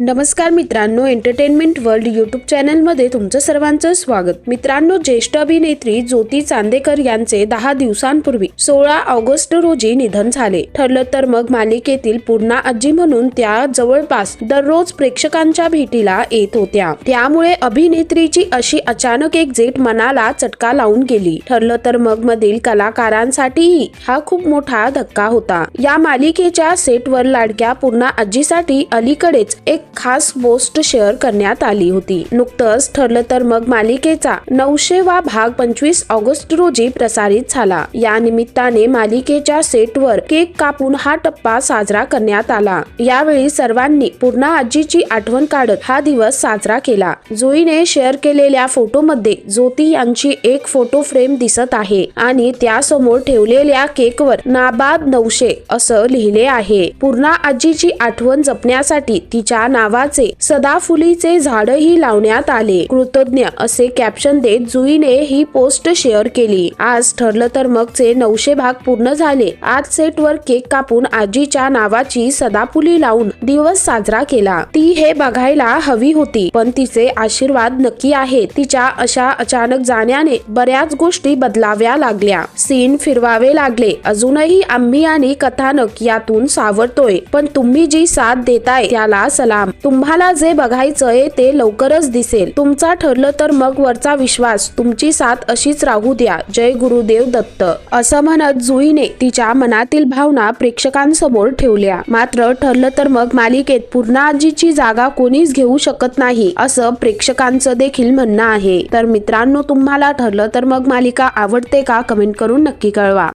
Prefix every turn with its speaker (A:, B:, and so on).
A: नमस्कार मित्रांनो entertainment world YouTube चॅनलमध्ये तुमचं सर्वांचं स्वागत. मित्रांनो ज्येष्ठ अभिनेत्री ज्योती चांदेकर यांचे दहा दिवसांपूर्वी सोळा ऑगस्ट रोजी निधन झाले. ठरलं तर मग मालिकेतील पूर्णा आजी म्हणून त्या जवळपास दररोज प्रेक्षकांच्या भेटीला येत होत्या. त्यामुळे अभिनेत्रीची अशी अचानक एक्झिट मनाला चटका लावून गेली. ठरलं तर मग मधील कलाकारांसाठीही हा खूप मोठा धक्का होता. या मालिकेच्या सेटवर लाडक्या पूर्णा आजीसाठी अलीकडेच एक खास पोस्ट शेअर करण्यात आली होती. नुकतंच ठरलं तर मग मालिकेचा नऊशे वा भाग पंचवीस ऑगस्ट रोजी प्रसारित झाला. या निमित्ताने मालिकेच्या सेटवर केक कापून हा टप्पा साजरा करण्यात आला. यावेळी सर्वांनी पूर्णा आजीची आठवण काढत हा दिवस साजरा केला. जुईने शेअर केलेल्या फोटोमध्ये ज्योती यांची एक फोटो फ्रेम दिसत आहे आणि त्यासमोर ठेवलेल्या केकवर नाबाद नऊशे असं लिहिले आहे. पूर्णा आजीची आठवण जपण्यासाठी तिच्या नाव नावाचे सदाफुलीचे झाडही लावण्यात आले. कृतज्ञ असे कॅप्शन देत जुईने ही पोस्ट शेअर केली. आज ठरलं तर मगचे नऊशे भाग पूर्ण झाले. आज सेटवर केक कापून आजीच्या नावाची सदाफुली लावून दिवस साजरा केला. ती हे बघायला हवी होती पण तिचे आशीर्वाद नक्की आहेत. तिच्या अशा अचानक जाण्याने बऱ्याच गोष्टी बदलाव्या लागल्या. सीन फिरवावे लागले. अजूनही आम्ही आणि कथानक यातून सावरतोय. पण तुम्ही जी साथ देताय त्याला सलाम. तुम्हाला जे बघायचंय ते लवकरच दिसेल. तुमचा ठरलं तर मग वरचा विश्वास. तुमची साथ अशीच राहू द्या. जय गुरुदेव दत्त. असं म्हणत जुईने तिच्या मनातील भावना प्रेक्षकांसमोर ठेवल्या. मात्र ठरलं तर मग मालिकेत पूर्णा आजीची जागा कोणीच घेऊ शकत नाही असं प्रेक्षकांचं देखील म्हणणं आहे. तर मित्रांनो तुम्हाला ठरलं तर मग मालिका आवडते का? कमेंट करून नक्की कळवा.